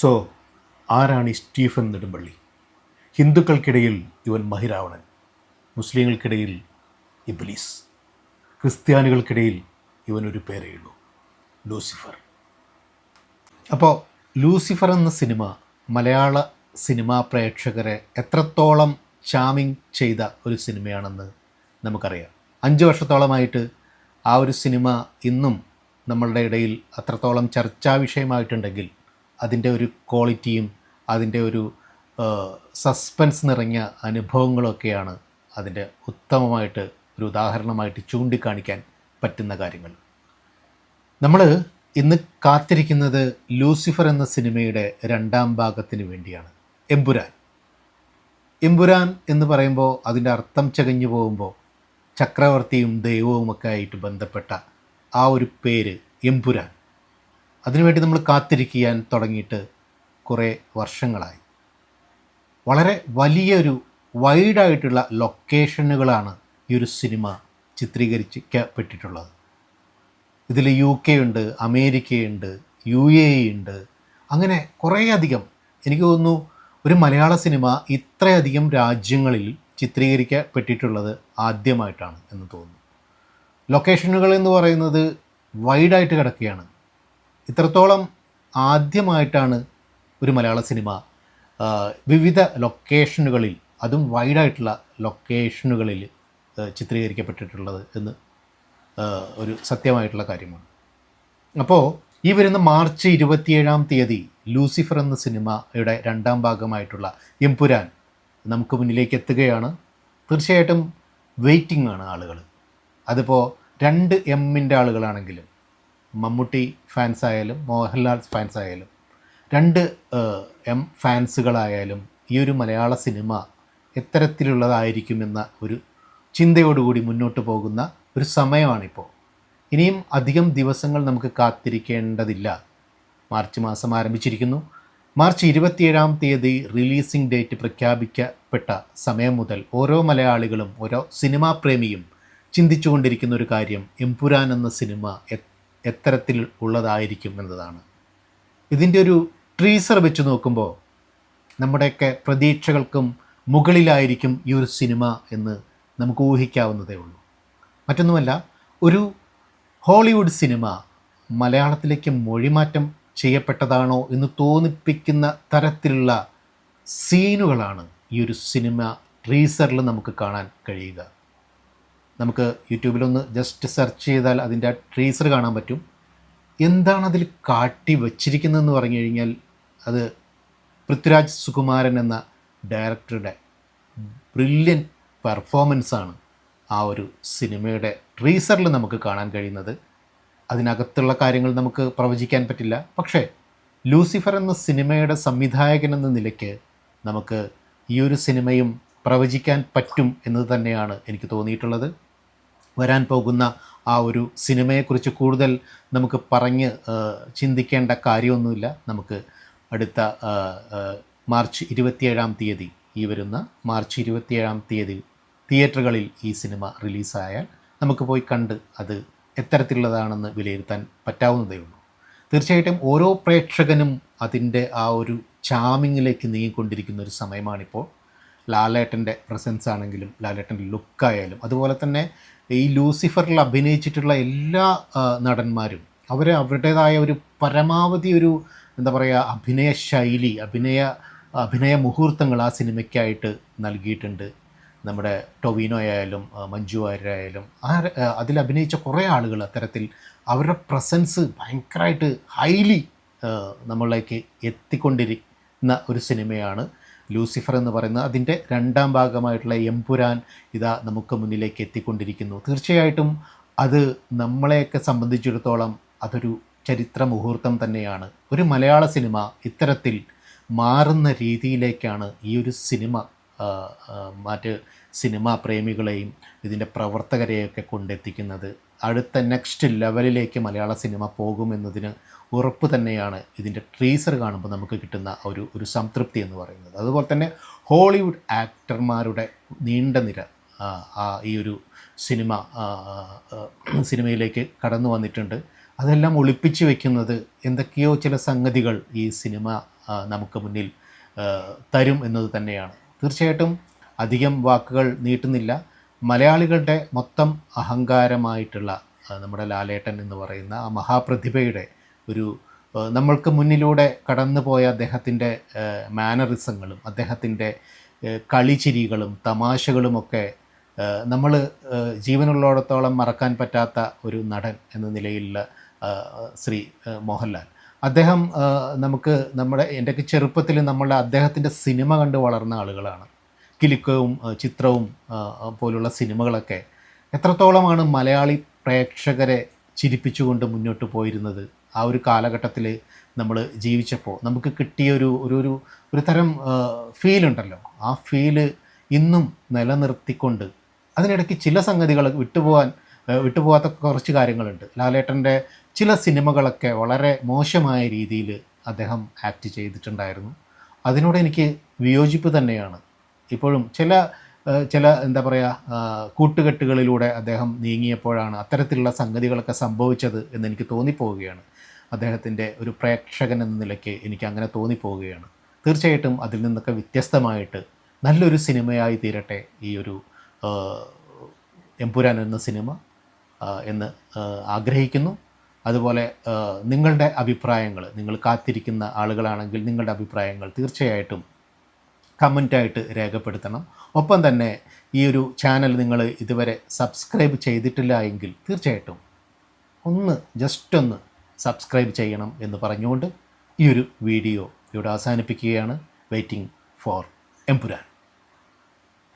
So ആരാണ് ഈ Stephen Nedumpally? ഹിന്ദുക്കൾക്കിടയിൽ ഇവൻ മഹിരാവണൻ മുസ്ലിങ്ങൾക്കിടയിൽ ഇബ്ലീസ് ക്രിസ്ത്യാനികൾക്കിടയിൽ ഇവനൊരു പേരേ ഉള്ളൂ ലൂസിഫർ. അപ്പോൾ ലൂസിഫർ എന്ന സിനിമ മലയാള സിനിമാ പ്രേക്ഷകരെ എത്രത്തോളം ചാമിങ് ചെയ്ത ഒരു സിനിമയാണെന്ന് നമുക്കറിയാം. അഞ്ച് വർഷത്തോളമായിട്ട് ആ ഒരു സിനിമ ഇന്നും നമ്മളുടെ ഇടയിൽ അത്രത്തോളം ചർച്ചാ വിഷയമായിട്ടുണ്ടെങ്കിൽ അതിന്റെ ഒരു ക്വാളിറ്റിയും അതിന്റെ ഒരു സസ്പെൻസ് നിറഞ്ഞ അനുഭവങ്ങളൊക്കെയാണ് അതിന്റെ ഉത്തമമായിട്ട് ഒരു ഉദാഹരണമായിട്ട് ചൂണ്ടിക്കാണിക്കാൻ പറ്റുന്ന കാര്യങ്ങൾ. നമ്മൾ ഇന്ന് കാത്തിരിക്കുന്നത് ലൂസിഫർ എന്ന സിനിമയുടെ രണ്ടാം ഭാഗത്തിന് വേണ്ടിയാണ്. എമ്പുരാൻ. എമ്പുരാൻ എന്ന് പറയുമ്പോൾ അതിന്റെ അർത്ഥം ചകഞ്ഞു പോകുമ്പോൾ ചക്രവർത്തിയും ദൈവവുമൊക്കെ ആയിട്ട് ബന്ധപ്പെട്ട ആ ഒരു പേര് എമ്പുരാൻ. അതിനുവേണ്ടി നമ്മൾ കാത്തിരിക്കാൻ തുടങ്ങിയിട്ട് കുറേ വർഷങ്ങളായി. വളരെ വലിയൊരു വൈഡായിട്ടുള്ള ലൊക്കേഷനുകളാണ് ഈ ഒരു സിനിമ ചിത്രീകരിക്കപ്പെട്ടിട്ടുള്ളത്. ഇതിൽ യു കെ ഉണ്ട് അമേരിക്കയുണ്ട് യു എ ഉണ്ട്. അങ്ങനെ കുറേയധികം എനിക്ക് തോന്നുന്നു ഒരു മലയാള സിനിമ ഇത്രയധികം രാജ്യങ്ങളിൽ ചിത്രീകരിക്കപ്പെട്ടിട്ടുള്ളത് ആദ്യമായിട്ടാണ് എന്ന് തോന്നുന്നു. ലൊക്കേഷനുകൾ എന്ന് പറയുന്നത് വൈഡായിട്ട് കിടക്കുകയാണ്. ഇത്രത്തോളം ആദ്യമായിട്ടാണ് ഒരു മലയാള സിനിമ. വിവിധ ലൊക്കേഷനുകളിൽ അതും വൈഡായിട്ടുള്ള ലൊക്കേഷനുകളിൽ ചിത്രീകരിക്കപ്പെട്ടിട്ടുള്ളത് എന്ന് ഒരു സത്യമായിട്ടുള്ള കാര്യമാണ്. അപ്പോൾ ഈ വരുന്ന മാർച്ച് ഇരുപത്തിയേഴാം തീയതി ലൂസിഫർ എന്ന സിനിമയുടെ രണ്ടാം ഭാഗമായിട്ടുള്ള എംപുരാൻ നമുക്ക് മുന്നിലേക്ക് എത്തുകയാണ്. തീർച്ചയായിട്ടും വെയിറ്റിംഗ് ആണ് ആളുകൾ അതിപ്പോൾ രണ്ട് എമ്മിന്റെ ആളുകളാണെങ്കിലും മമ്മൂട്ടി ഫാൻസ് ആയാലും മോഹൻലാൽ ഫാൻസ് ആയാലും രണ്ട് എം ഫാൻസുകളായാലും ഈ ഒരു മലയാള സിനിമ എത്തരത്തിലുള്ളതായിരിക്കുമെന്ന ഒരു ചിന്തയോടുകൂടി മുന്നോട്ട് പോകുന്ന ഒരു സമയമാണിപ്പോൾ. ഇനിയും അധികം ദിവസങ്ങൾ നമുക്ക് കാത്തിരിക്കേണ്ടതില്ല. മാർച്ച് മാസം ആരംഭിച്ചിരിക്കുന്നു. മാർച്ച് ഇരുപത്തിയേഴാം തീയതി റിലീസിംഗ് ഡേറ്റ് പ്രഖ്യാപിക്കപ്പെട്ട സമയം മുതൽ ഓരോ മലയാളികളും ഓരോ സിനിമാ പ്രേമിയും ചിന്തിച്ചുകൊണ്ടിരിക്കുന്ന ഒരു കാര്യം എംപുരാൻ എന്ന സിനിമ എത്തരത്തിൽ ഉള്ളതായിരിക്കും എന്നതാണ്. ഇതിന്റെ ഒരു ട്രീസർ വെച്ച് നോക്കുമ്പോൾ നമ്മുടെയൊക്കെ പ്രതീക്ഷകൾക്കും മുകളിലായിരിക്കും ഈ ഒരു സിനിമ എന്ന് നമുക്ക് ഊഹിക്കാവുന്നതേ ഉള്ളൂ. മറ്റൊന്നുമല്ല ഒരു ഹോളിവുഡ് സിനിമ മലയാളത്തിലേക്ക് മൊഴിമാറ്റം ചെയ്യപ്പെട്ടതാണോ എന്ന് തോന്നിപ്പിക്കുന്ന തരത്തിലുള്ള സീനുകളാണ് ഈ ഒരു സിനിമ ട്രീസറിൽ നമുക്ക് കാണാൻ കഴിയുക. നമുക്ക് യൂട്യൂബിലൊന്ന് ജസ്റ്റ് സെർച്ച് ചെയ്താൽ അതിന്റെ ആ ട്രീസർ കാണാൻ പറ്റും. എന്താണ് അതിൽ കാട്ടി വച്ചിരിക്കുന്നതെന്ന് പറഞ്ഞു കഴിഞ്ഞാൽ അത് പൃഥ്വിരാജ് സുകുമാരൻ എന്ന ഡയറക്ടറുടെ ബ്രില്യൻ പെർഫോമൻസാണ് ആ ഒരു സിനിമയുടെ ട്രീസറിൽ നമുക്ക് കാണാൻ കഴിയുന്നത്. അതിനകത്തുള്ള കാര്യങ്ങൾ നമുക്ക് പ്രവചിക്കാൻ പറ്റില്ല. പക്ഷേ ലൂസിഫർ എന്ന സിനിമയുടെ സംവിധായകൻ എന്ന നിലയ്ക്ക് നമുക്ക് ഈ ഒരു സിനിമയും പ്രവചിക്കാൻ പറ്റും എന്ന് തന്നെയാണ് എനിക്ക് തോന്നിയിട്ടുള്ളത്. വരാൻ പോകുന്ന ആ ഒരു സിനിമയെക്കുറിച്ച് കൂടുതൽ നമുക്ക് പറഞ്ഞ് ചിന്തിക്കേണ്ട കാര്യമൊന്നുമില്ല. നമുക്ക് അടുത്ത മാർച്ച് ഇരുപത്തിയേഴാം തീയതി ഈ വരുന്ന മാർച്ച് ഇരുപത്തിയേഴാം തീയതി തിയേറ്ററുകളിൽ ഈ സിനിമ റിലീസായാൽ നമുക്ക് പോയി കണ്ട് അത് എത്തരത്തിലുള്ളതാണെന്ന് വിലയിരുത്താൻ പറ്റാവുന്നതേ ഉള്ളൂ. തീർച്ചയായിട്ടും ഓരോ പ്രേക്ഷകനും അതിന്റെ ആ ഒരു ചാമിങ്ങിലേക്ക് നീങ്ങിക്കൊണ്ടിരിക്കുന്ന ഒരു സമയമാണിപ്പോൾ. ലാലേട്ടന്റെ പ്രസൻസ് ആണെങ്കിലും ലാലേട്ടന്റെ ലുക്കായാലും അതുപോലെ തന്നെ ഈ ലൂസിഫറിൽ അഭിനയിച്ചിട്ടുള്ള എല്ലാ നടന്മാരും അവർ അവരുടേതായ ഒരു പരമാവധി ഒരു എന്താ പറയുക അഭിനയ ശൈലി അഭിനയ അഭിനയ മുഹൂർത്തങ്ങൾ ആ സിനിമയ്ക്കായിട്ട് നൽകിയിട്ടുണ്ട്. നമ്മുടെ ടൊവിനോ ആയാലും മഞ്ജു വാര്യരായാലും ആ അതിൽ അഭിനയിച്ച കുറേ ആളുകൾ അത്തരത്തിൽ അവരുടെ പ്രസൻസ് ഭയങ്കരമായിട്ട് ഹൈലി നമ്മളിലേക്ക് എത്തിക്കൊണ്ടിരിക്കുന്ന ഒരു സിനിമയാണ്. ലൂസിഫർ എന്ന് പറയുന്ന അതിന്റെ രണ്ടാം ഭാഗമായിട്ടുള്ള എംപുരാൻ ഇതാ നമുക്ക് മുന്നിലേക്ക് എത്തിക്കൊണ്ടിരിക്കുന്നു. തീർച്ചയായിട്ടും അത് നമ്മളെയൊക്കെ സംബന്ധിച്ചിടത്തോളം അതൊരു ചരിത്ര മുഹൂർത്തം തന്നെയാണ്. ഒരു മലയാള സിനിമ ഇത്തരത്തിൽ മാറുന്ന രീതിയിലേക്കാണ് ഈ ഒരു സിനിമ മറ്റ് സിനിമാ പ്രേമികളെയും ഇതിന്റെ പ്രവർത്തകരെയൊക്കെ കൊണ്ടെത്തിക്കുന്നത്. അടുത്ത നെക്സ്റ്റ് ലെവലിലേക്ക് മലയാള സിനിമ പോകുമെന്നതിന് ഉറപ്പ് തന്നെയാണ് ഇതിന്റെ ട്രീസർ കാണുമ്പോൾ നമുക്ക് കിട്ടുന്ന ഒരു ഒരു സംതൃപ്തി എന്ന് പറയുന്നത്. അതുപോലെ തന്നെ ഹോളിവുഡ് ആക്ടർമാരുടെ നീണ്ട നിര ഈ ഒരു സിനിമ സിനിമയിലേക്ക് കടന്നു വന്നിട്ടുണ്ട്. അതെല്ലാം ഒളിപ്പിച്ചു വെക്കുന്നത് എന്തൊക്കെയോ ചില സംഗതികൾ ഈ സിനിമ നമുക്ക് മുന്നിൽ തരും എന്നത് തന്നെയാണ്. തീർച്ചയായിട്ടും അധികം വാക്കുകൾ നീട്ടുന്നില്ല. മലയാളികളുടെ മൊത്തം അഹങ്കാരമായിട്ടുള്ള നമ്മുടെ ലാലേട്ടൻ എന്ന് പറയുന്ന ആ മഹാപ്രതിഭയുടെ ഒരു നമ്മൾക്ക് മുന്നിലൂടെ കടന്നുപോയ അദ്ദേഹത്തിന്റെ മാനറിസങ്ങളും അദ്ദേഹത്തിന്റെ കളിചിരികളും തമാശകളുമൊക്കെ നമ്മൾ ജീവനുള്ളിടത്തോളം മറക്കാൻ പറ്റാത്ത ഒരു നടൻ എന്ന നിലയിലുള്ള ശ്രീ മോഹൻലാൽ. അദ്ദേഹം നമുക്ക് നമ്മുടെ എന്റെയൊക്കെ ചെറുപ്പത്തിൽ നമ്മളുടെ അദ്ദേഹത്തിന്റെ സിനിമ കണ്ട് വളർന്ന ആളുകളാണ്. കിലുക്കവും ചിത്രവും പോലുള്ള സിനിമകളൊക്കെ എത്രത്തോളമാണ് മലയാളി പ്രേക്ഷകരെ ചിരിപ്പിച്ചുകൊണ്ട് മുന്നോട്ട് പോയിരുന്നത്? ആ ഒരു കാലഘട്ടത്തിൽ നമ്മൾ ജീവിച്ചപ്പോൾ നമുക്ക് കിട്ടിയ ഒരു ഒരു ഒരു ഒരു തരം ഫീലുണ്ടല്ലോ ആ ഫീൽ ഇന്നും നിലനിർത്തിക്കൊണ്ട് അതിനിടയ്ക്ക് ചില സംഗതികൾ വിട്ടുപോകാൻ വിട്ടുപോകാത്ത കുറച്ച് കാര്യങ്ങളുണ്ട്. ലാലേട്ടന്റെ ചില സിനിമകളൊക്കെ വളരെ മോശമായ രീതിയിൽ അദ്ദേഹം ആക്ട് ചെയ്തിട്ടുണ്ടായിരുന്നു. അതിനോട് എനിക്ക് വിയോജിപ്പ് തന്നെയാണ്. ഇപ്പോഴും ചില ചില എന്താ പറയുക കൂട്ടുകെട്ടുകളിലൂടെ അദ്ദേഹം നീങ്ങിയപ്പോഴാണ് അത്തരത്തിലുള്ള സംഗതികളൊക്കെ സംഭവിച്ചത് എന്ന് എനിക്ക് തോന്നിപ്പോവുകയാണ്. അദ്ദേഹത്തിന്റെ ഒരു പ്രേക്ഷകൻ എന്ന നിലയ്ക്ക് എനിക്ക് അങ്ങനെ തോന്നിപ്പോവുകയാണ്. തീർച്ചയായിട്ടും അതിൽ നിന്നൊക്കെ വ്യത്യസ്തമായിട്ട് നല്ലൊരു സിനിമയായി തീരട്ടെ ഈ ഒരു എമ്പുരാൻ എന്ന സിനിമ എന്ന് ആഗ്രഹിക്കുന്നു. അതുപോലെ നിങ്ങളുടെ അഭിപ്രായങ്ങൾ നിങ്ങൾ കാത്തിരിക്കുന്ന ആളുകളാണെങ്കിൽ നിങ്ങളുടെ അഭിപ്രായങ്ങൾ തീർച്ചയായിട്ടും കമന്റായിട്ട് രേഖപ്പെടുത്തണം. ഒപ്പം തന്നെ ഈ ഒരു ചാനൽ നിങ്ങൾ ഇതുവരെ സബ്സ്ക്രൈബ് ചെയ്തിട്ടില്ല എങ്കിൽ തീർച്ചയായിട്ടും ഒന്ന് ജസ്റ്റ് ഒന്ന് സബ്സ്ക്രൈബ് ചെയ്യണം എന്ന് പറഞ്ഞുകൊണ്ട് ഈ ഒരു വീഡിയോ ഇവിടെ അവസാനിപ്പിക്കുകയാണ്. Waiting for Empuraan.